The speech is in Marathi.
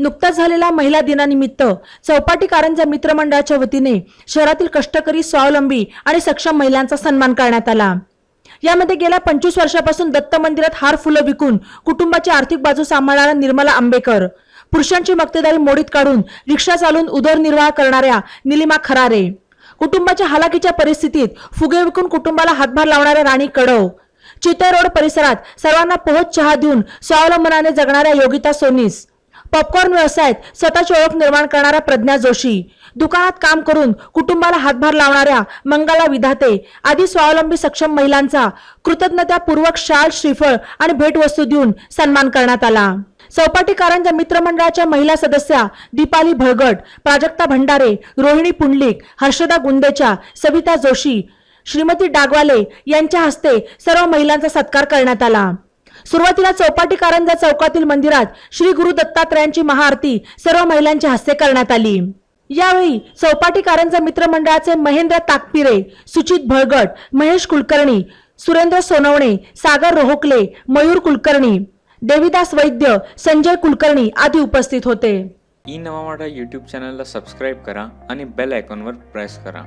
नुकताच झालेल्या महिला दिनानिमित्त चौपाटी कारंजा मित्रमंडळाच्या वतीने शहरातील कष्टकरी स्वावलंबी आणि सक्षम महिलांचा सन्मान करण्यात आला. यामध्ये गेल्या पंचवीस वर्षापासून दत्त मंदिरात हार फुलं विकून कुटुंबाची आर्थिक बाजू सांभाळणाऱ्या निर्मला आंबेकर पुरुषांची मक्तेदारी मोडीत काढून रिक्षा चालवून उदरनिर्वाह करणाऱ्या निलिमा खरारे कुटुंबाच्या हालाकीच्या परिस्थितीत फुगे विकून कुटुंबाला हातभार लावणाऱ्या राणी कडव चितळ रोड परिसरात सर्वांना पोहोच चहा देऊन स्वावलंबनाने जगणाऱ्या योगिता सोनीस पॉपकॉर्न व्यवसायात स्वतःची ओळख निर्माण करणाऱ्या प्रज्ञा जोशी. दुकानात काम करून कुटुंबाला हातभार लावणाऱ्या मंगला विधाते आदी स्वावलंबी सक्षम महिलांचा कृतज्ञतापूर्वक शाल श्रीफळ आणि भेटवस्तू देऊन सन्मान करण्यात आला. चौपाटी कारंजा मित्रमंडळाच्या महिला सदस्या दीपाली भळगट प्राजक्ता भंडारे रोहिणी पुंडलिक हर्षदा गुंदेचा सविता जोशी श्रीमती डागवाले यांच्या हस्ते सर्व महिलांचा सत्कार करण्यात आला. सुरुवातीला चौपाटी कारंजा चौकातील मंदिरात श्री गुरु दत्तात्रयांची महाआरती सर्व महिलांच्या हस्ते करण्यात आली. यावेळी चौपाटी कारंजा मित्रमंडळाचे महेंद्र ताकपिरे सुचित भळगट महेश कुलकर्णी सुरेंद्र सोनवणे सागर रोहोकले मयूर कुलकर्णी देविदास वैद्य संजय कुलकर्णी आदी उपस्थित होते. ई नवा यूट्यूब चॅनलला सबस्क्राईब करा आणि बेल आयकॉनवर प्रेस करा.